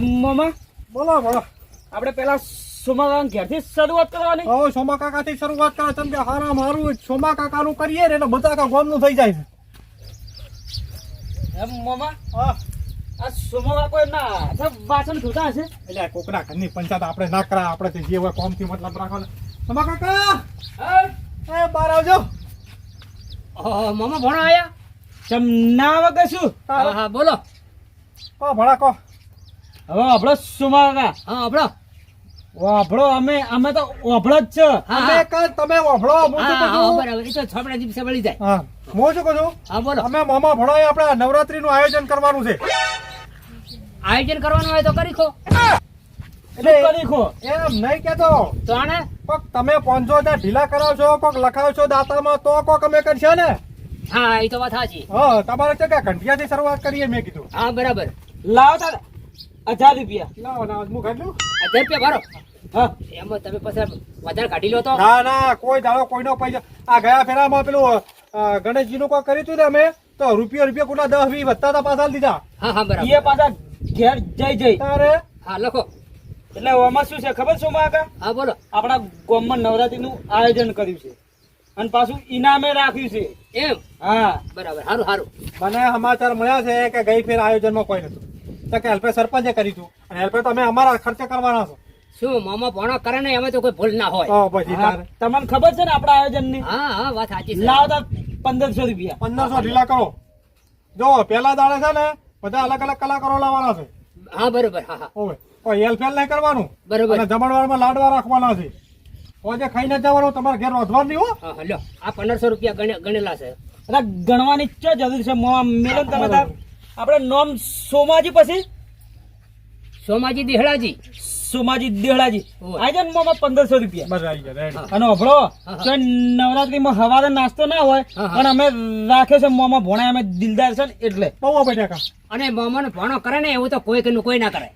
મામા બોલો બોલો. આપણે પેલા સુમાગામ ઘેરથી શરૂઆત કરવાની. હવે સોમા કાકાથી શરૂઆત કરે તમે કે હારા મારું સોમા કાકાનું કરીએ ને એટલે બધા કા ગોમનું થઈ જાય છે. એમ મામા હા. આ સુમા કાકો એમના વાસણ ધોતા હશે. એટલે કોકના ઘરની પંચાયત આપણે ના કરા આપણે તો જે હોય કોમથી મતલબ રાખવાનો. સોમા કાકા હા? એ બહાર આવજો. મામા ભણો આયા? ચમ ના વગર શું? હા હા બોલો. કો ભણા કો. હવે આપણો સુમા કાકા? હા આપણો વાભળો અમે અમે તો વાભળો જ છે. અમે કાલ તમે વાભળો હું તો બરાબર. એ તો છોપડા દિવસે સબળી જાય. હા હું શું કહું હા બોલો. અમે મામા ભણાય આપણે નવરાત્રી નું આયોજન કરવાનું છે. આયોજન કરવાનું હોય તો કરી ખો. એટલે કરી ખો? એમ નહીં કેતો તો આને? કોક તમે પાંચસો ત્યાં ઢીલા કરાવ છો કોક લખાવ છો દાતામાં તો કોક અમે કરશે ને? હા એ તો વાત સાચી. હા તમારે છે કે ઘંટિયાથી શરૂઆત કરીએ મેં કીધું. હા બરાબર. લાવો તાર. હજાર રૂપિયા. લાવો ના હું કાઢલું હજાર રૂપિયા ભરો હા. એમાં તમે પછી વધારે કાઢી લો તો. ના ના કોઈ દાડો કોઈનો પૈસા આ ગયા ફેરામાં પેલું ગણેશજીનું કોઈ કર્યું હતું ને અમે? તો રૂપિયા રૂપિયા કોના દસ વી વધતા હતા પાછા દીધા હા હા એ પાછા ઘેર જઈ જઈ. તારે? હા લખો. એટલે આમાં શું છે? ખબર શું કાકા? હા બોલો. આપણા ગામમાં નવરાત્રીનું આયોજન કર્યું છે. અને પાછું ઇનામે રાખ્યું છે. એમ? હા. બરાબર સારું સારું મને સમાચાર મળ્યા છે કે ગઈ ફેર આયોજનમાં કોઈ નતું. તો કે હેલ્પે સરપંચે કરી હતું અને હેલ્પે તમે અમારા ખર્ચે કરવાના છો. શું મામા ભણો કરે ને એમાં તો કોઈ ભૂલ ના હોય. તમને ખબર છે ને આપણા આયોજનની? હા હા વાત સાચી છે. લાવો તાર પંદરસો રૂપિયા. પંદરસો ઢીલા કરો. જો પેલા દાડે છે ને બધા અલગ અલગ કલાકારો લાવવાના છે. હા બરોબર હા હા. ઓવે. કોઈ હેલ્ફેલ નહીં કરવાનું. બરોબર. અને જમણવારમાં લાડવા રાખવાના છે. આજે ખાઈને જવાનું તમારે ઘેર રોધવાનું નહીં હો. હા લ્યો. આ પંદરસો રૂપિયા ગણે- ગણેલા છે. ગણવાની ચો જરૂર છે. મોં તમે તાર આપણે નામ સોમાજી પછી? સોમાજી દેહડાજી સોમાજી દેહડાજી આજે મોમાં પંદરસો રૂપિયા. બસ આવી ગયા અને અભળો હા. તો નવરાત્રીમાં હવારે નાસ્તો ના હોય. પણ અમે રાખે છે મોમાં ભોણા અમે દિલદાર છે ને એટલે. બહુ બટાકા અને મામાને ભણો કરે ને એવું તો કોઈ કે કોઈ ના કરે.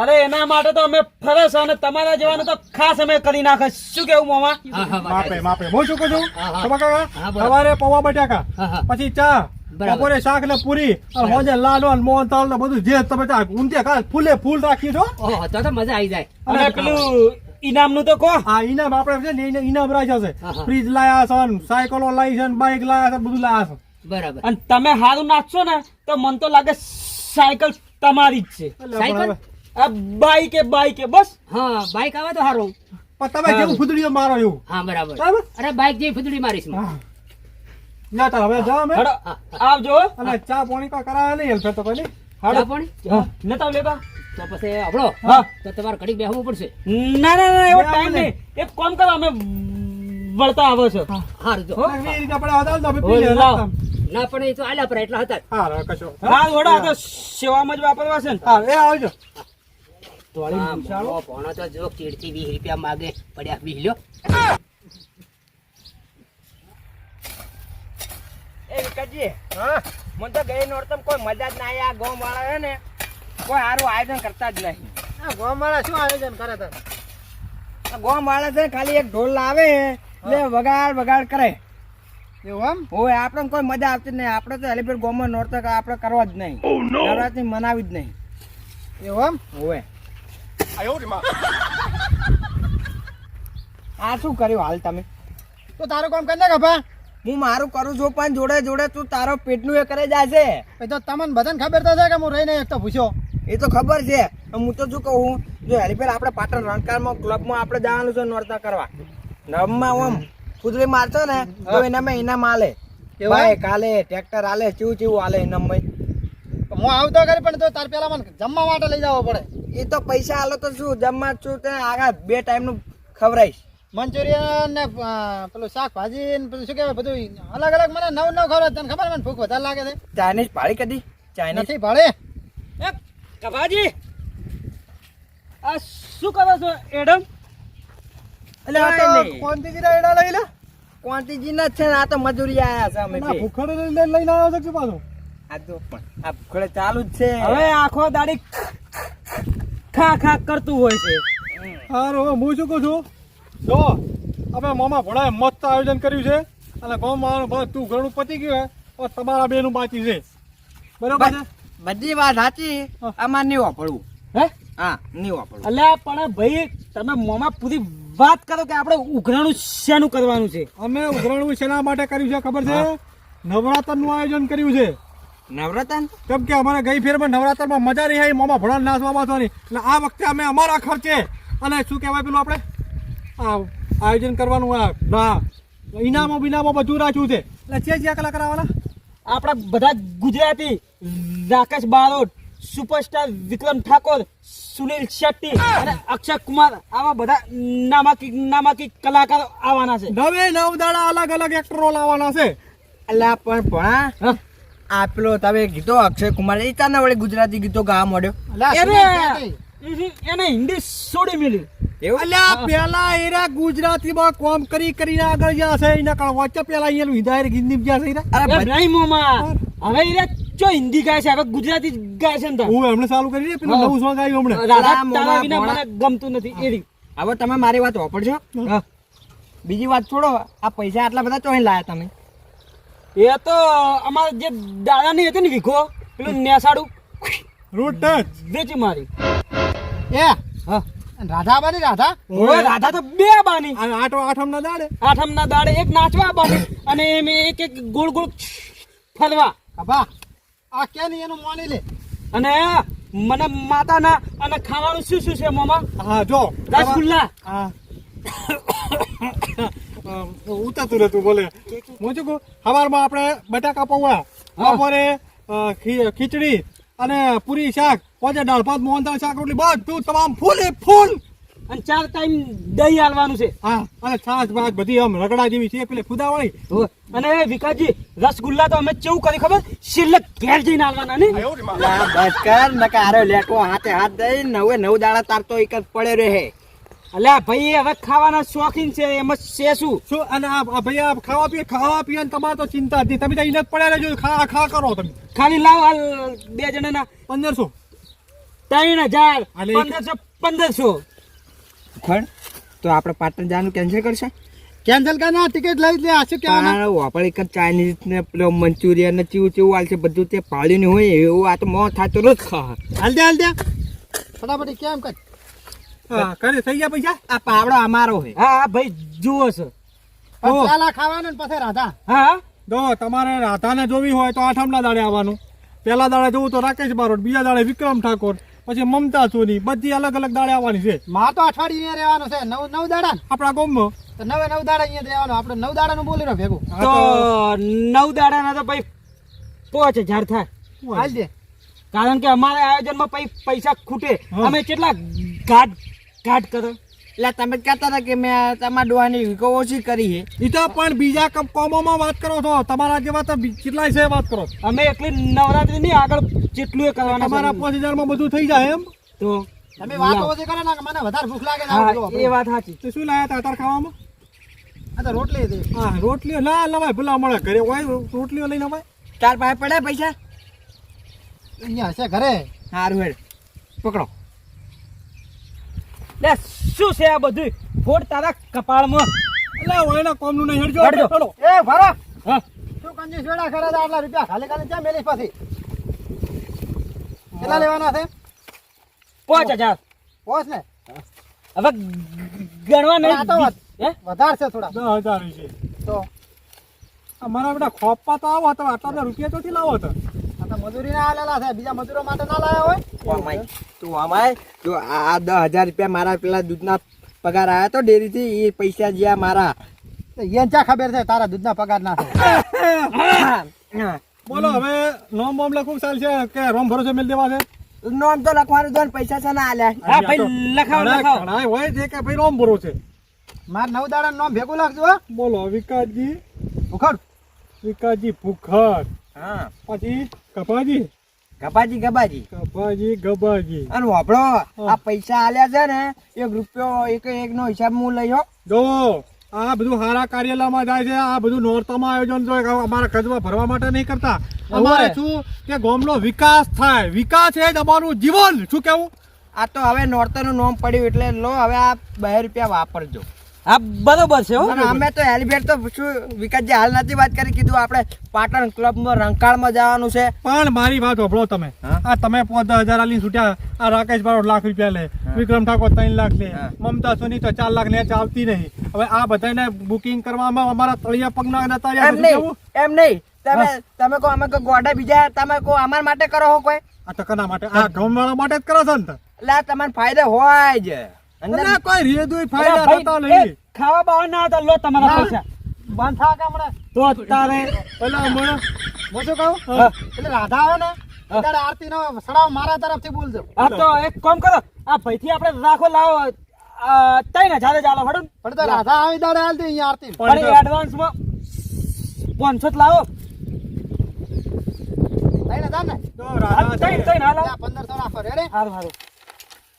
અરે એના માટે તો અમે ફરે છે અને તમારા જેવાનું તો ખાસ અમે કરી નાખે. શું કેવું મોમાં? હા હા માપે માપે. હું શું કહું છું. સવારે પૌવા બટાકા પછી ચા. બપોરે શાક ને પૂરી અને હોજે લાડવા ને મોહનથાળ ને બધું જે તમે ત્યાં ઊંધિયા ખા ફૂલે ફૂલ રાખી છો. તો તો મજા આવી જાય. અને પેલું ઇનામનું તો કો હા ઇનામ આપણે છે ને ઇનામ રાખ્યા છે. ફ્રીજ લાયા છે સાયકલો લાવી છે બાઇક લાયા છે બધું લાયા છે. બરાબર. અને તમે સારું નાખશો ને તો મન તો લાગે સાયકલ તમારી જ છે. સાયકલ? આ બાઈકે બાઈકે બસ. હા બાઈક આવે તો સારું પણ તમે જેવું ફૂદડીઓ મારો એવું. હા બરાબર. બરાબર? અરે બાઈક જેવી ફૂદડી મારીશ હા. ના તાર હવે જા અમે. આવજો અને ચા પાણી કા કરાયા નહીં હેલ્પે તો પછી ચા પાણી? લેતા લેતા? તો પછી આપણો હા. તો તમારે ઘડીક બેસવું પડશે. ના ના ના એવો ટાઈમ નહીં. એક કામ કરો અમે વળતા આવો છો. હારું જો. અને રીતે આપણે હતા તો અમે પી ઓય, ના પણ એ તો આલ્યા પર એટલા હતા હા કશો હા વડો તો સેવામાં જ વાપરવા છે ને. હા એ આવજો. તો જો ચીડથી વીસ રૂપિયા માગે પડ્યા વીસ લ્યો. એ હા? મને તો ગઈ નોરતમ કોઈ મજા જ ના આ ગામ વાળા હે ને કોઈ સારું આયોજન કરતા જ નહીં. ગોમાળા શું આયોજન કરે છે? આ વાળા છે ને ખાલી એક ઢોલ લાવે એટલે વગાડ વગાડ કરે. એવું એમ? હોય આપણે કોઈ મજા આવતી જ નહીં. આપણે તો હલીપુર ગામમાં નોરતક આપણે કરવા જ નહીં. નવરાત્રી મનાવી જ નહીં. એવું એમ? હોય આ શું કર્યું હાલ તમે? તો તારું કામ કરી નાખ ભા હું મારું કરું છું પણ જોડે જોડે તું તારો પેટનું એ કરે જાય છે એ તો તમને બધાને ખબર તો છે કે હું રહીને એક તો પૂછ્યો એ તો ખબર છે. હું તો શું કહું જો હેલીપેડ આપણે પાટણ રણકારમાં ક્લબમાં આપણે જવાનું છે નોરતા કરવા. નવમાં ઓમ કુદરી મારતો ને તો એનામાં ઇનામ આલે. ભાઈ કાલે ટ્રેક્ટર આલે ચીવું ચીવું આલે ઇનામ હું આવતો કરી પણ તો તાર પેલા મને જમવા માટે લઈ જવો પડે. એ તો પૈસા આલો તો શું જમવા છું તે આગળ બે ટાઈમનું ખવડાવીશ મંચુરિયન ને પેલું શાકભાજી ને પેલું શું કહેવાય બધું અલગ અલગ મને નવ નવ ખબર તને ખબર મને ભૂખ વધારે લાગે છે. ચાઇનીઝ ભાળી કદી? ચાઇનીઝ નથી ભાડે કભાજી. આ શું કરો છો એડમ? એટલે આ તો કોંતીજી ના એડા લઈ લે. ક્વોન્ટિટી ના જ છે ને આ તો મજૂરી આયા છે અમે. ભૂખડો લઈને લઈને આવ્યો છે કે પાછો? આ તો પણ આ ભૂખડે ચાલુ જ છે. હવે આખો દાડી ખા ખા કરતું હોય છે. હારો હું શું કહું છું? જો અમે મામા ભોળાએ મસ્ત આયોજન કર્યું છે અને ગામમાં ભાઈ તું ઘણું પતી ગયું હે તમારા બેનું બાકી છે. બરાબર છે? બધી વાત સાચી આમાં નહીં વાપરવું હે? હા નહીં વાપરવું અલ્યા પણ ભાઈ તમે મોમાં પૂરી વાત કરો કે આપણે ઉઘરાણું શેનું કરવાનું છે? અમે ઉઘરાણું શેના માટે કર્યું છે ખબર છે? નવરાત્રનું આયોજન કર્યું છે. નવરાતન કેમ કે અમારે ગઈ ફેરમાં નવરાત્રમાં મજા નહીં આવી મોમાં ભણા નાસવા એટલે આ વખતે અમે અમારા ખર્ચે. અને શું કહેવાય પેલું આપણે? આ આયોજન કરવાનું આ. ના. ઇનામો બિનામો બધું રાખ્યું છે. એટલે છે જ્યાં કલાકાર આવવાના આપણા બધા ગુજરાતી રાકેશ બારોટ સુપરસ્ટાર વિક્રમ ઠાકોર સુનિલ શેટ્ટી અને અક્ષય કુમાર આવા બધા નામાકી નામાકી કલાકારો આવવાના છે. નવે નવ દાડા અલગ અલગ એક્ટરો લાવવાના છે. એટલે પણ ભણા આપેલો તમે ગીતો અક્ષય કુમાર એ ચાના વડે ગુજરાતી ગીતો ગાવા મળ્યો એને હિન્દી છોડી એવું અલ્યા પેલા એરા ગુજરાતીમાં કોમ કરી કરીને આગળ ગયા છે. એના કારણ વચ્ચે પેલા અહીંયા હિદાયત હિન્દી ગયા છે અરે ભાઈ, નહીં હવે ચો હિન્દી ગાય છે? હવે ગુજરાતી જ ગાય છે. હું એમને ચાલુ કરી દે પેલું. નવું સોંગ આવ્યું હમણાં. રાધા તારા વિના મને ગમતું નથી. એ રહ્યું. હવે તમે મારી વાત વાપરજો. હા. બીજી વાત છોડો. આ પૈસા આટલા બધા ચોહી લાયા તમે? એ તો અમારે જે દાદાની હતી ને વિખો પેલું નેસાડું રૂટ ટચ વેચી મારી. એ. હા. રાધા બાની રાધા? ઓય રાધા તો બે બાની. આઠો આઠમ આઠમના દાડે. આઠમના દાડે એક નાચવા બાની અને એમ એક એક ગોળ ગોળ ફરવા. બાબા આ કે નહીં એનું માની લે? અને મને માતાના અને ખાવાનું શું શું છે મોમાં? હા જો. રસગુલ્લા. હા. ઉતાતું રહેતું બોલે. હું શું કહું સવારમાં આપણે બટાકા પૌવા. બપોરે ખીચડી અને પૂરી શાક પોચે દાળ ભાત મોહનથાળ શાક રોટલી બધું તમામ ફૂલે ફૂલ. અને ચાર ટાઈમ દહીં હાલવાનું છે. હા અને છાશ ભાત બધી આમ રગડા જેવી છે પેલે ખુદાવાળી અને વિકાસજી રસગુલ્લા તો અમે કેવું કરી ખબર? છેલ્લે ઘેર જઈને હાલવાના ને બસ કર નકા હારો લેટો હાથે હાથ દઈ નવે નવ દાડા તારતો એક જ પડે રહે. અલ્યા ભાઈ હવે ખાવાના શોખીન છે એમાં છે શું? શું? અને આ ભાઈ આ ખાવા પીએ ખાવા પીએ તમારે તો ચિંતા નથી તમે તો એને જ પડ્યા રહેજો ખા ખા કરો તમે. ખાલી લાવ હાલ બે જણાના. પંદરસો. ત્રણ હજાર અને પંદરસો પંદરસો. ખણ તો આપણે પાટણ જવાનું કેન્સલ કરશે? કેન્સલ કર ના ટિકિટ લઈ લે આશું તારે વાપર એક ચાઇનીઝ ને પેલો મંચુરિયન ને ચીવું ચીવું આલશે બધું તે પાળ્યું નહીં હોય એવું આ તો મોં થાતું નથી. ખા હાલ દે હાલ દે. ફટાફટ કેમ કર? હા કરે થઈ ગયા પૈસા? આ પાવડો અમારો હા હા ભાઈ જુઓ છો. પેલા ખાવાનું ને પછી રાધા. હા હા. જો તમારે રાધાને જોવી હોય તો આઠમના દાડે આવવાનું. પહેલા દાડે જોવું તો રાકેશ બારોટ બીજા દાડે વિક્રમ ઠાકોર પછી મમતા સોની બધી અલગ અલગ દાડે આવવાની છે. માં તો અઠવાડિયે અહીંયા રહેવાનું છે. નવ નવ દાડા ને? આપણા ગામમાં. તો નવે નવ દાડા અહીંયા રહેવાનું. આપણે નવ દાડાનું બોલી રહ્યો ભેગું. તો નવ દાડાના તો ભાઈ પાંચ હજાર થાય. હાલ દે. કારણ કે અમારા આયોજનમાં પૈસા ખૂટે. અમે કેટલા ઘાટ ઘાટ કરો. એટલે તમે કહેતા હતા કે મેં તમારા ડોહાની વિકો ઓછી કરી છે. એ તો પણ બીજા કમ- કોમોમાં વાત કરો છો. તમારા જેવા તો કેટલાય છે વાત કરો. અમે એકલી નવરાત્રી નહીં આગળ જેટલું એ કરવાના તમારા પાંચ હજારમાં બધું થઈ જાય એમ? તો? તમે વાતો ઓછી કરો ને મને વધારે ભૂખ લાગે એ વાત સાચી. તો શું લાયા હતા અત્યારે ખાવામાં? રોટલી હા રોટલીઓ. ના લવાય ભૂલા મળે. ઘરે હોય રોટલીઓ લઈને અવાય ચાર પાસે પડે પૈસા? અહીંયા હશે ઘરે? સારું હેડ. પકડો. લે શું છે આ બધું ફોડ તારા કપાળમાં. એટલે હોય એના કોમનું નહીં હડજો હડજો. એ ભરો. હા. શું કંજી વેડા ખરા આટલા રૂપિયા ખાલી ખાલી ક્યાં મેલી પાછી? કેટલા લેવાના છે? પાંચ હજાર. પોસ ને? હવે ગણવા તો નહીં હે? વધારે છે થોડા. દસ હજાર છે. તો? અમારા બેટા ખોપા તો આવો હતો આટલા રૂપિયા ચોથી લાવો તો તો? મજૂરી ના આલેલા છે બીજા મજૂરો માટે ના લાયા હોય? અમાય તું અમાય જો આ દસ હજાર રૂપિયા મારા પેલા દૂધના પગાર આવ્યા તો ડેરીથી એ પૈસા જ્યાં મારા. તો ચા ખબર છે તારા દૂધના પગાર ના થાય? બોલો હવે નોમ બોમ લખવું ચાલ કે રોમ ભરોસે મેલ દેવા છે? નોમ તો લખવાનું તો પૈસા છે ના આલ્યા હા ભાઈ લખાવો ઘણા- ઘણા હોય છે કે ભાઈ રોમ ભરોસે? માર નવ દાડા નામ ભેગું લાગજો બોલો વિકાસજી. ઉખડ. વિકાસજી ભૂખર હા. પછી કપાજી ગબાજી ગબાજી કપાજી ગબાજી અને વાપડો આ પૈસા આલ્યા છે ને એક રૂપિયો એક એક નો હિસાબ હું લઈ હો જો આ બધું હારા કાર્યાલયમાં જાય છે આ બધું નોરતામાં આયોજન જો અમારા ખર્ચમાં ભરવા માટે નહીં કરતા. અમારે શું કે ગામનો વિકાસ થાય. વિકાસ એ જ અમારું જીવન. શું કેવું આ તો હવે નોરતાનું નોમ પડ્યું એટલે લો હવે આ બે રૂપિયા વાપરજો. આ બરોબર છે અમે તો હેલિપેડ તો શું વિકાસજી હાલ નથી વાત કરી કીધું આપણે પાટણ ક્લબમાં રંકાળમાં જવાનું છે. પણ મારી વાત સાંભળો તમે. આ તમે પાંચ હજાર આલી છૂટ્યા આ રાકેશ બારોટ લાખ રૂપિયા લે વિક્રમ ઠાકોર ત્રણ લાખ લે મમતા સોની તો ચાર લાખ લે ચાલતી નહીં. હવે આ બધાને બુકિંગ કરવામાં અમારા તળિયા પગના નતા એમ નહીં એમ નહીં. તમે તમે કહો અમે કહો ગોડા બીજા તમે કહો અમારા માટે કરો હો કોઈ? આ તો કના માટે? આ ગામવાળા માટે જ કરો છો ને. એટલે તમારે ફાયદો હોય જ. અંદર કોઈ રેદુય ફાયદા થતા નહીં. ખાવા બાવા ના હતા લો તમારા પૈસા. બંધ થા તો તારે પેલા હમણાં? હું કહું? એટલે રાધા આવે ને ત્યારે આરતી નો સડાવ મારા તરફથી બોલજો. આ તો એક કામ કરો. આ ભાઈથી આપણે રાખો લાવો. આ, ત્રણ હજાર જ આલો ને. પણ તો રાધા આવી દાડે અહીંયા આરતી. પણ એ એડવાન્સમાં પાંચસો લાવો. જા ને. તો રાધા હાલો. ત્યાં પંદરસો રાખો રેડે સારું સારું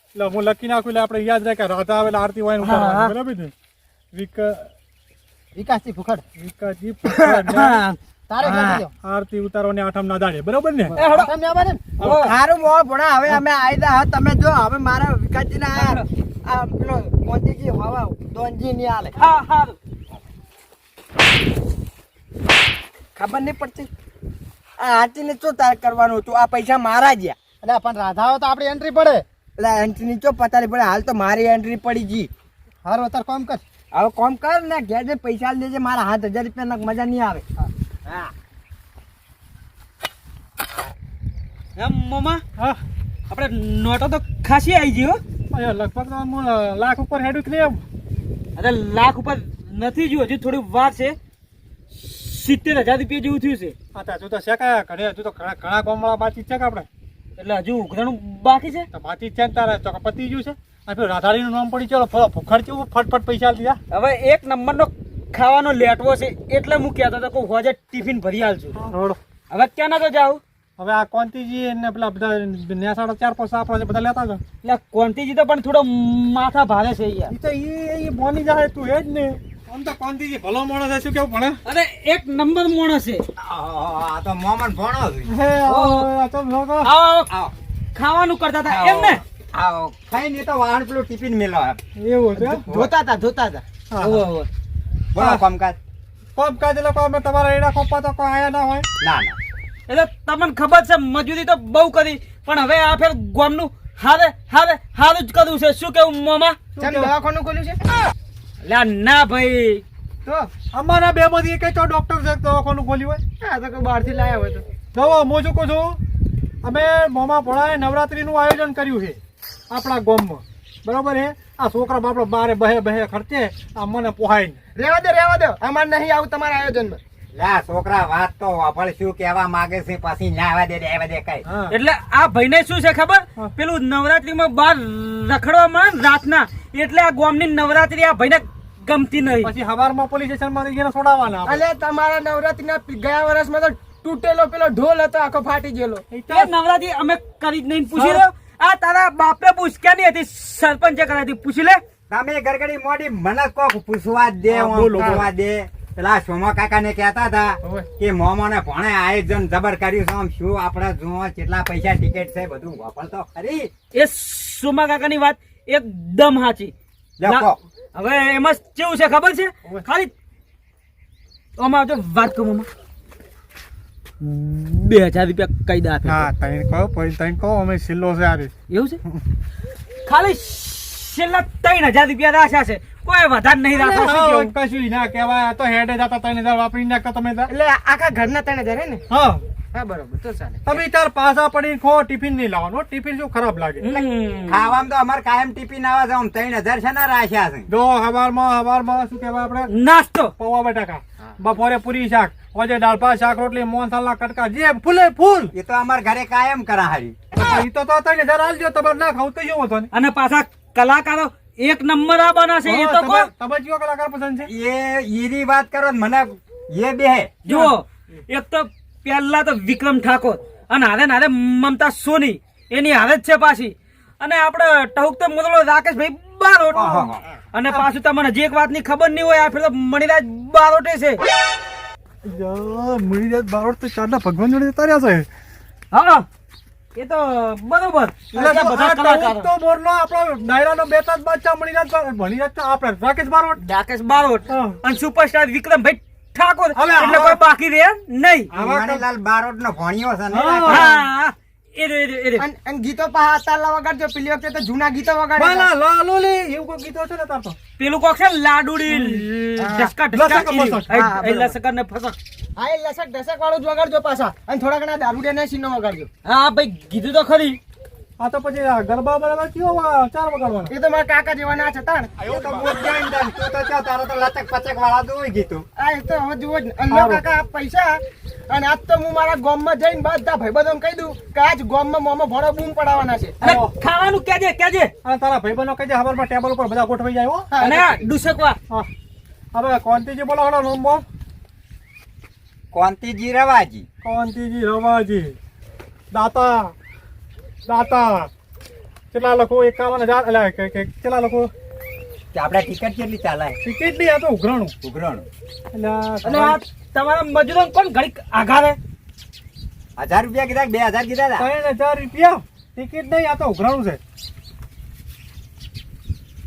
એટલે હું લખી નાખું એટલે આપણે યાદ રાખ્યા રાધા આવે એટલે આરતી હોય ને હા, હા. બરાબર ને વિક વિકાસજી ભૂખડ. વિકાસજી દો આરતી ઉતારવાની આઠમ ના દાડે બરોબર ને? સારું મો ભણા હવે અમે આયદા હા તમે જો હવે મારા વિકાસજી ના આ પેલો મોતીજી હવા દોનજી ની આલે. હા હા ખબર નહીં પડતી. આ ને શું તાર કરવાનું હતું? આ પૈસા મારા ગયા એટલે પણ રાધાઓ તો આપણી એન્ટ્રી પડે. એટલે એન્ટ્રી ચો પતાલી પડે હાલ તો મારી એન્ટ્રી પડી ગઈ. હારું અત્યારે કોમ કર. હવે કોમ કર ને ઘેર જે પૈસા લેજે મારા હાથ હજાર રૂપિયા મજા નહીં આવે. હા. એમ મોમા? હા. આપણે નોટો તો ખાસી આવી ગઈ હો. લગભગ તો હું લાખ ઉપર હેડું કે અરે લાખ ઉપર નથી જો હજુ થોડી વાર છે. સિત્તેર હજાર રૂપિયા જેવું થયું છે. હા તો હજુ તો શેકાયા ઘણે હજુ તો ઘણા ઘણા વાળા બાકી છે કે આપણે? એટલે હજુ ઉઘરાણું બાકી છે? બાતચીત છે તારે તો પતી ગયું છે? પેલું રાધાડીનું નામ પડી ચાલો ફળ ભૂખડ ફટફટ પૈસા લીધા હવે એક નંબરનો ખાવાનો લેટવો છે એટલે હું કહેતો હતો કે હોજે ટિફિન ભરી આલશું રોડ. હવે ક્યાં ના તો જાઉં? હવે આ કોંતીજી ને પેલા બધા નેસાડા ચાર પાંચ આપણા છે બધા લેતા હતા એટલે કોંતીજી તો પણ થોડો માથા ભારે છે યાર તો એ એ બોની જાય તું એ જ ને. આમ તો કોંતીજી ભલો માણસ છે શું કેવું ભણે? અરે એક નંબર માણસ છે. આ તો મોમન ભણો હે આ તો લોકો આવો આવો. આવો. ખાવાનું કરતા હતા એમ ને આવો. ખાઈને તો વાહન પેલું ટિફિન મેલો એવું છે? જોતા હતા જોતા હતા. હા. હોવે, હોવે. બોલો કામકાજ. કોમ લોકો અમે તમારા એડા કોપા તો કોઈ આયા ના હોય. ના ના. એટલે તમને ખબર છે મજૂરી તો બહુ કરી પણ હવે આ ફેર ગામનું હારે હારે હારું જ કરવું છે. શું કેવું મોમાં? દવાખાનું ખોલ્યું છે? આ ના ભાઈ. તો અમારા બે માંથી એક તો ડોક્ટર છે દવાખાનું ખોલ્યું હોય. આ તો કોઈ બહારથી લાયા હોય તો. જો હું કહું છું? અમે મોમાં ભણાએ નવરાત્રીનું આયોજન કર્યું છે આપણા ગામમાં. બરોબર હે આ છોકરા બાપડો બારે બહે બહે ખર્ચે આ મને પોહાય. રેવા દે રેવા દે. અમાર નહીં આવું તમારા આયોજનમાં. લા છોકરા વાત તો વાપર શું કહેવા માંગે છે પછી ના આવા દે દેવા દે કઈ. એટલે આ ભાઈને શું છે ખબર? પેલું નવરાત્રીમાં બાર રખડવા રાતના. એટલે આ ગામની નવરાત્રી આ ભાઈને ગમતી નહીં. પછી હવારમાં પોલીસ સ્ટેશનમાં લઈ જઈને છોડાવવાના આપણે. તમારા નવરાત્રીના ગયા વર્ષમાં તો તૂટેલો પેલો ઢોલ હતો આખો ફાટી ગયેલો. એ નવરાત્રી અમે કરી જ નહીં પૂછી લો. આ તારા બાપે પૂછક્યા નહીં હતી સરપંચે કરાવી પૂછી લે. તમે ગરગડી મોડી મને કોક પૂછવા દે હા, આમ બોલો, પૂછવા દે. પેલા સોમા કાકા ને કેતા હતા. કે મોમો ને ભણે આયોજન જબર કર્યું છે. આમ શું આપડે જોવા કેટલા પૈસા ટિકિટ છે બધું વાપરતો ખરી? એ સોમા કાકાની વાત એકદમ સાચી. હવે એમાં કેવું છે ખબર છે? ખાલી આમાં તો વાત કહું મામા બે હજાર રૂપિયા કઈ દા હા તૈન કહો પછી તૈન કહો અમે સિલ્લો છે આરે એવું છે? ખાલી છેલ્લા ત્રણ હજાર રૂપિયા રાખ્યા છે. કોઈ વધારે નહીં રાખો શું હા, કેવું? કશું ના કહેવાય. તો હેડે જતા ત્રણ હજાર વાપરી નાખો તમે એટલે આખા ઘરના તને ધરે ને? હા. હા બરોબર તો ચાલે. તમે તાર પાછા પડી ખો ટિફિન નહીં લાવવાનું ટિફિન શું ખરાબ લાગે? ખાવામાં તો અમારે કાયમ ટિફિન આવે છે આમ ત્રણ હજાર છે ને રાખ્યા છે. જો હવારમાં હવારમાં શું કહેવાય આપણે? નાસ્તો. પૌવા બટાકા બપોરે પૂરી શાક હોજે દાળ ભાત શાક રોટલી મોહનથાલના કટકા જે ફૂલે ફૂલ. એ તો અમારે ઘરે કાયમ કરા હારી એ તો તો ત્રણ હજાર તમારે ના ખાવ તો શું હતો અને પાછા કલાકારો એક નંબર આ છે એ તો કો. તમે કયો કલાકાર પસંદ છે? એ ઈરી વાત કરો મને એ બે જુઓ એક તો પહેલા તો વિક્રમ ઠાકોર અને હારે ને હારે મમતા સોની એની હારે જ છે પાછી. અને આપણે ટહુક તો મોદલો રાકેશભાઈ બારોટ. અને પાછું તમને જે એક વાતની ખબર નહીં હોય આ ફેર તો મણિરાજ બારોટે છે. મણિરાજ બારોટ તો ચારના ભગવાન જોડે જતા રહ્યા છે. હા. એ તો બરોબર. બધા આ કલાકારો. તો મોરલો આપણો ડાયરાનો બે ત્રણ બાદશાહ મળી જાય ભણી જાય આપણે રાકેશ બારોટ. રાકેશ બારોટ. અને સુપરસ્ટાર વિક્રમભાઈ ઠાકોર. હવે એટલે કોઈ બાકી રહે નહીં. લાલ બારોટ નો ભણ્યો છે ગીતો વગાડજો પેલી વખતે તો જૂના ગીતો વગાડે લાલોલી એવું કોઈ ગીતો છે ને તાર તો? પેલું કોક છે લાડુડી ઢસકા ઢસકા. લસક, ને ફસક હા એ લસક દસક વાળું જ વગાડજો પાછા. અને થોડા ઘણા દારૂડિયા ને સીનો વગાડજો. હા ભાઈ ગીધું તો ખરી. આ તો પછી ગરબા બરાબર કયો વા- ચાર વગાડવાના. એ તો મારા કાકા જેવા ના છે તાણ. એ તો મોજ જોઈને તને. તું તો ચા તારો તો લચક પચક વાળા તો હોય ગીતું આ એ તો હવે જુઓ જ ને. કાકા આ પૈસા. અને આજ તો હું મારા ગામમાં જઈને બધા ભાઈબંધો કહી દઉં કે આજ ગામમાં મોમાં ભરો બૂમ પડાવવાના છે. ખાવાનું કેજે કેજે. અને તારા ભાઈબંધો કહેજે હવારમાં ટેબલ ઉપર બધા ગોઠવાઈ જાય અને ડુસકવા. હા. હવે કોંતીજી બોલો હળો નંબર કોંતીજી રવાજી. કોંતીજી રવાજી. દાતા. દાતા. કેટલા લખો એકાવન હજાર એટલે કેટલા લખો આપણે ટિકિટ કેટલી ચાલે ટિકિટ નહીં આ તો ઉઘરાણું. ઉઘરાણું. એટલે અને આ તમારા મજૂરો કોણ ઘડી આઘારે? હજાર રૂપિયા કીધા બે હજાર કીધા? ત્રણ હજાર રૂપિયા? ટિકિટ નહીં આ તો ઉઘરાણું છે.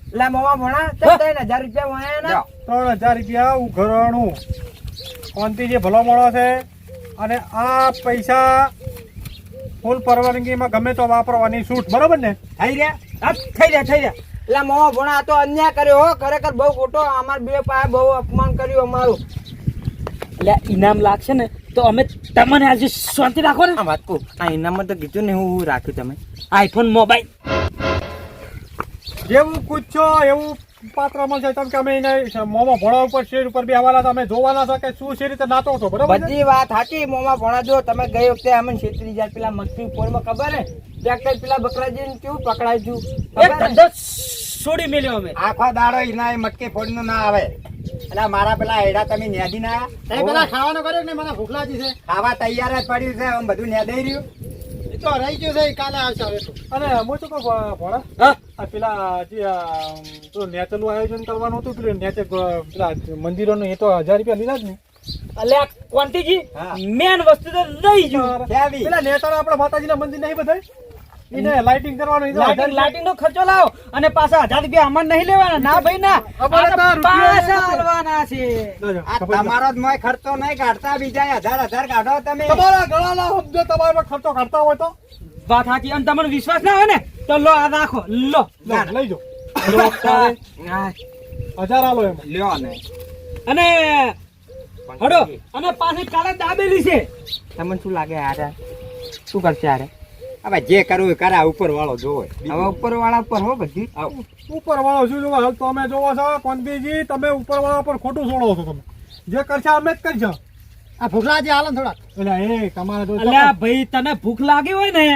એટલે મોવા ભણા ત્રણ હજાર રૂપિયા વણાયા ને ત્રણ હજાર રૂપિયા ઉઘરાણું. જે ભલો મળો છે? અને આ પૈસા ફૂલ પરવાનગીમાં ગમે તો વાપરવાની છૂટ. બરોબર ને? થઈ રહ્યા? થઈ રહ્યા થઈ રહ્યા. એટલે મો ભણા તો અન્યાય કર્યો હો. ખરેખર બહુ ખોટો. અમાર બે પાસે બહુ અપમાન કર્યું અમારું. એટલે ઇનામ લાગશે ને તો અમે તમને આજે શાંતિ રાખો ને. આ વાત કહું. આ ઇનામમાં તો કીધું ને હું રાખ્યું તમે. આઈફોન મોબાઈલ જેવું પૂછો એવું પાત્ર મળશે તમે કે અમે એને મોમાં ભણવા ઉપર શેર ઉપર બી તમે જોવાના છો કે શું છે રીતે નાતો છો બરોબર બધી વાત સાચી મોમાં ભણા તમે ગઈ વખતે અમને છેતરી જાય પેલા મગફળી પોળમાં ખબર હે? ટ્રેક્ટર પેલા બકરાજીને કેવું પકડાય એક ધંધો છોડી મેલ્યો અમે. આખો દાડો એના એ મટકી ફોડનું ના આવે. એટલે મારા પેલા હેડા તમે નેદી ના. પેલા ખાવાનું કર્યું ને મને ભૂખ લાગી છે. ખાવા તૈયાર જ પડ્યું છે બધું નેદાઈ રહ્યું. તો રહી ગયું છે કાલે આવશે હવે અને હું શું કહું ભોળા? હા? પેલા જે પેલું નેચરનું આયોજન કરવાનું હતું પેલું નેચર પેલા મંદિરોનું એ તો હજાર રૂપિયા લીધા જ ને. ક્વોન્ટિટી હા. મેન વસ્તુ તો લઈ ગયું? પેલા નેચર આપણા માતાજીના મંદિર નહીં બધાય? એને લાઇટિંગ કરવાનું લાઇટિંગ લાઇટિંગ નો ખર્ચો લાવો. અને પાછા હજાર રૂપિયા અમાર નહીં લેવાના. ના ભાઈ ના. અમારે તો રૂપિયા. છે. આ તમારો જ મોય ખર્ચો નહીં કાઢતા બીજા હજાર હજાર કાઢો તમે. તમારા ગળાના સમજો તમારા ખર્ચો કાઢતા હોય તો? વાત સાચી અને તમને વિશ્વાસ ના હોય ને તો લો આ રાખો લો. લઈ જો. હજાર આલો એમાં. લ્યો ને અને હડો અને પાછી કાલે દાબેલી છે. તમને શું લાગે યાર શું કરશે યાર હવે જે કરવું એ કરા ઉપર વાળો જોવે. હવે ઉપર વાળા પર હો બધી. ઉપર વાળો શું જોવા? હાલ તમે જોવો છો કોંતીજી તમે ઉપર વાળા પર ખોટું છોડો છો તમે. જે કરશે અમે જ કરશે. આ ભૂખ લાગી હાલ થોડા થોડાક. એટલે એ તમારે તો અલ્યા ભાઈ તને ભૂખ લાગી હોય ને?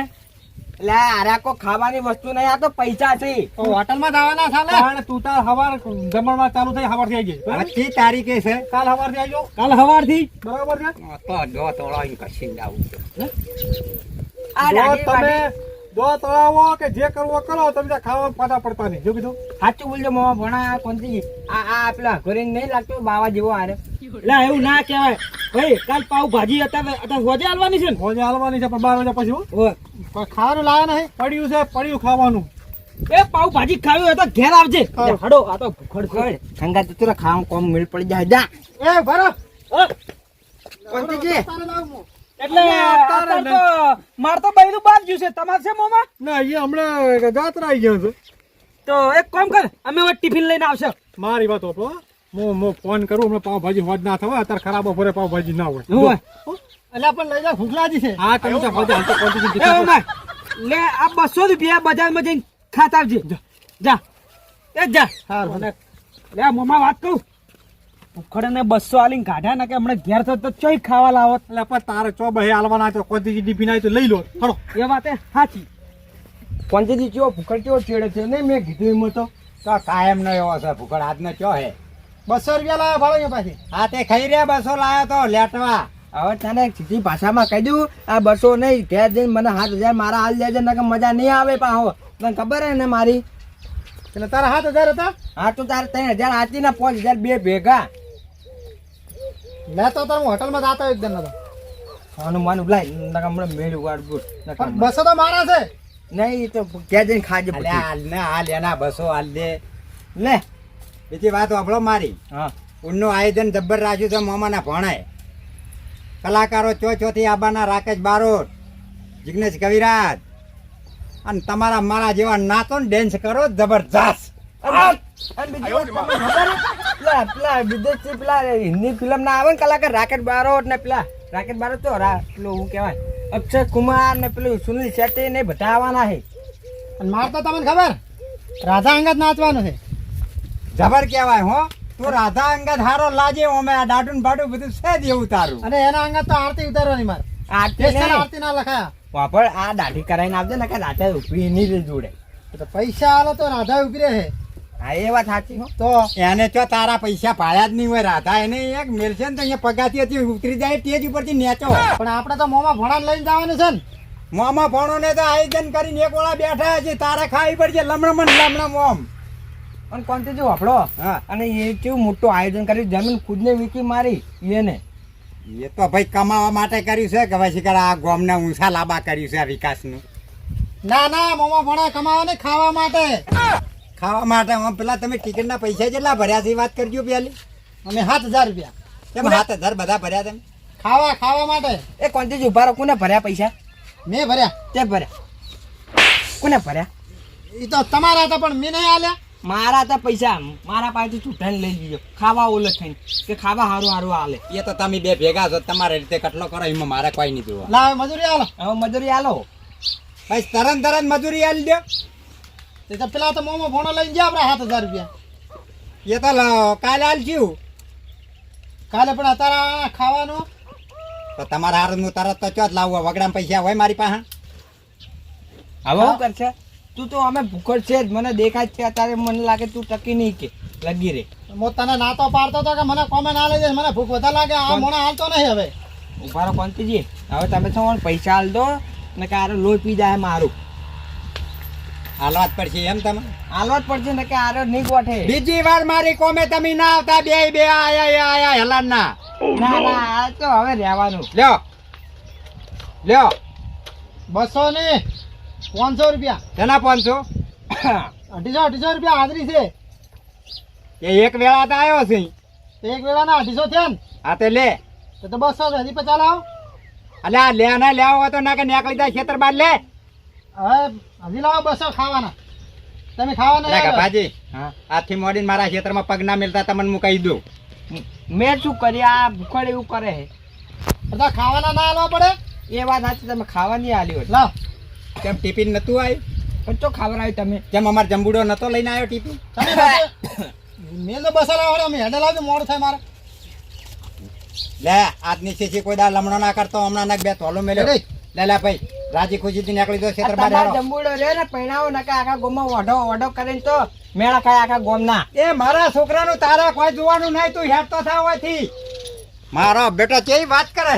એટલે અરે કો ખાવાની વસ્તુ નહીં આ તો પૈસા છે. તો હોટલમાં જવાના છે પણ તું તાર હવાર જમણમાં ચાલુ થઈ હવારથી આવી ગઈ. હવે તારીખે છે. કાલ હવારથી આવજો કાલ સવારથી બરાબર છે? તો જો એમ કશી આવું તમે જો તળાવો કે જે કરવો કરો તમે ત્યાં ખાવા પાટા પડતા નહીં. જો કીધું? સાચું બોલજો મોમાં ભણા કોનથી આ આ પેલા ઘરે નહીં લાગતું બાવા જેવો આરે એટલે એવું ના કહેવાય. ભાઈ કાલ પાઉ ભાજી અત્યારે અત્યારે હોજે હાલવાની છે ને? હોજે હાલવાની છે પણ બાર વાગ્યા પછી હો. ખાવાનું લાવે નહીં પડ્યું છે પડ્યું ખાવાનું. એ પાઉ ભાજી ખાવી હોય તો ઘેર આવજે. હડો આ તો ભૂખડ. ખડ. સંગા તો તોરા ખાવાનું કોમ મિલ પડી જાય. જા. એ ભરો. હા. કોનથી એટલે અત્યારે તો માર તો બૈરું ગયું છે. તમારે છે મોમાં? ના એ હમણાં જાત્રા આવી ગયો છે. તો એક કામ કર અમે હવે ટિફિન લઈને આવશે. મારી વાત હોતો હું. હું ફોન કરું હમણાં પાવભાજી હોજ ના થવા અત્યારે ખરાબ બપોરે પાવભાજી ના હોય. હોય. એટલે પણ લઈ જાઓ ભૂખ છે. હા તમે તો લે આ બસો રૂપિયા બજારમાં જઈને ખાતા આવજે. જા. એ જા. અને લે મોમાં વાત કહું. ઉખડ ને બસો આલીને કાઢ્યા ના કે હમણાં ઘેર થતો તો ચોઈ ખાવા લાવો. એટલે પણ તારે ચો બહે હાલવાના તો કોંતીજી ડીપી નાય તો લઈ લો. હળો. એ વાત સાચી. કોંતીજી ચો ભૂખડ ચો ચેડે છે નહીં મેં કીધું એમ તો તો કાયમ ન એવો છે ભૂખડ આજનો ચો હે બસો રૂપિયા લાવ્યા ભાડો પાછી. હા તે ખાઈ રહ્યા બસો લાવ્યો તો લેટવા. હવે તને સીધી ભાષામાં કહી દઉં આ બસો નહીં ઘેર જઈને મને સાત હજાર મારા હાલ દેજે ને મજા નહીં આવે પાહો. તને ખબર હે ને મારી? એટલે તારા હાથ હજાર હતા? હા તો તારે ત્રણ હજાર આતી ને પાંચ હજાર બે ભેગા. લેતો તો હું હોટલમાં જતો એકદમ નતો. હનુમાન ઉભલાય નકા હમણાં મેળું ઉગાડ બુટ નકા બસો તો મારા છે. નહીં તો ક્યાં જઈને ખાજે હાલ ને હાલ એના બસો હાલ દે. લે. બીજી વાત વાપરો મારી. હા. ઊનનું આયોજન જબ્બર રાખ્યું છે મોમાના ભણાય કલાકારો ચો ચોથી આબાના રાકેશ બારોટ જિગ્નેશ કવિરાજ અને તમારા મારા જેવા નાતો ને ડેન્સ કરો જબરજસ્ત. અને અને બીજી વાત તમને ખબર હે? પેલા પેલા વિદેશી પેલા હિન્દી ફિલ્મ ના આવે ને કલાકાર રાકેટ બારોટ ને પેલા રાકેટ બારોટ તો પેલું હું કહેવાય અક્ષય કુમાર ને પેલું સુનિલ શેટ્ટી ને બધા આવવાના છે. અને માર તમને ખબર રાધા અંગત નાચવાનું છે. જબર કહેવાય હો. તું રાધા અંગત હારો લાજે ઓમે આ દાડુન બાડું બધું છે જ એવું તારું. અને એના અંગત તો આરતી ઉતારવાની મારે. આરતી આરતી ના લખાયા. વાપર આ દાઢી કરાવીને આવજે ને કે રાધા ઊભી એની જોડે. તો પૈસા આલો તો રાધા ઊભી રહે. હા એ વાત સાચી હો. તો એને તો તારા પૈસા પાડ્યા જ નહીં હોય રાધા એને એક મેલશે ને તો અહીંયા પગાથી હતી ઉતરી જાય તેજ ઉપરથી નેચો. પણ આપણે તો મોમાં લઈને જવાનું છે ને. મોમાં ભણો ને તો આયોજન કરીને એક ઓળા બેઠા છે તારા ખાવી પડશે લમણમ ને લમણમ ઓમ. અને કોણથી જો હા. અને એ કેવું મોટું આયોજન કર્યું જમીન ખુદને વીકી મારી એને. એ તો ભાઈ કમાવા માટે કર્યું છે કે પછી આ ગોમના ઊંચા લાંબા કર્યું છે આ વિકાસનું? ના ના મોમા ભણા કમાવા ને ખાવા માટે. ખાવા માટે આમ પેલા તમે ટિકિટના પૈસા જેટલા ભર્યા છે એ વાત કરજો પેલી. અમે સાત હજાર રૂપિયા. કેમ સાત હજાર બધા ભર્યા તમે? ખાવા ખાવા માટે. એ કોનથી ઊભા રહો કોને ભર્યા પૈસા? મેં ભર્યા. તે ભર્યા. કોને ભર્યા? એ તો તમારા હતા પણ મેં નહીં આલ્યા. મારા હતા પૈસા. મારા પાસેથી છૂટાઈને લઈ લીધો ખાવા ઓલે થઈને. કે ખાવા હારું હારું હાલે એ તો તમે બે ભેગા છો તમારે રીતે કટલો કરો એમાં મારે કોઈ નહીં જોવા. લાવ મજૂરી આલો. હવે મજૂરી આલો. ભાઈ તરન તરત મજૂરી આલી દો. તે તો પેલા તો મોમો ભણો લઈને ગયા આપણે સાત હજાર રૂપિયા. એ તો કાલે આલશું કાલે પણ અત્યારે ખાવાનું. તો તમારા હાર હું તરત તો ચોથ લાવવા વગડા પૈસા હોય મારી પાસે? હવે શું કરશે તું તો અમે ભૂખડ છે જ મને દેખાય છે અત્યારે મને લાગે તું ટકી નહીં કે લગી રે હું તને નાતો પાડતો હતો કે મને કોમે ના લઈ જાય મને ભૂખ વધારે લાગે આ મોણા હાલતો નહીં હવે. ઉભારો રહો કોણતીજી હવે તમે શું પૈસા હાલ દો ને કે આરે લોહી પી જાય મારું. હાલવા જ પડશે એમ તમે? હાલવા જ પડશે ને કે આરો નહીં ગોઠે. બીજી વાર મારી કોમે તમે ના આવતા બે બે આયા આયા હેલાન ના ના ના આ તો હવે રહેવાનું. લ્યો. લ્યો. બસો ને પાંચસો રૂપિયા. તેના પાંચસો? અઢીસો અઢીસો રૂપિયા હાજરી છે. એ એક વેળા તો આવ્યો છે. તો એક વેળાના અઢીસો થયા ને. હા તે લે. તો તો બસો છે હજી પચાસ લાવો અલ્યા આ લે ના લેવા તો ના કે નીકળી જાય ખેતર બાદ લે. હવે હજી લાવો બસો ખાવાના. તમે ખાવાના. ભાજી હા આજથી મોડીને મારા ખેતરમાં પગ ના મિલતા તમને હું કહી દઉં. મેં શું કરી આ ભૂખડ એવું કરે હે બધા ખાવાના ના આલવા પડે? એ વાત સાચી તમે ખાવાની આલ્યો હોય. લાવ. કેમ ટિફિન નતું આવ્યું પણ તો આવી તમે? કેમ અમાર જંબુડો નતો લઈને આવ્યો ટિફિન? મેં તો બસો લાવો અમે હેડે લાવજો મોડું થાય મારે. લે આજની શીશી કોઈ દા લમણો ના કરતો હમણાં ના બે તોલો મેલ્યો. લાલા ભાઈ રાજી ખુશી થી નીકળી દો ખેતર બહાર હારો જંબુડો રે ને પૈણાઓ નકા આખા ગોમમાં ઓઢો ઓઢો કરીને તો મેળા કાય આખા ગોમના. એ મારા છોકરાનું તારા કોઈ જોવાનું નહીં તું હેડ તો થાવથી મારો બેટા કેવી વાત કરે?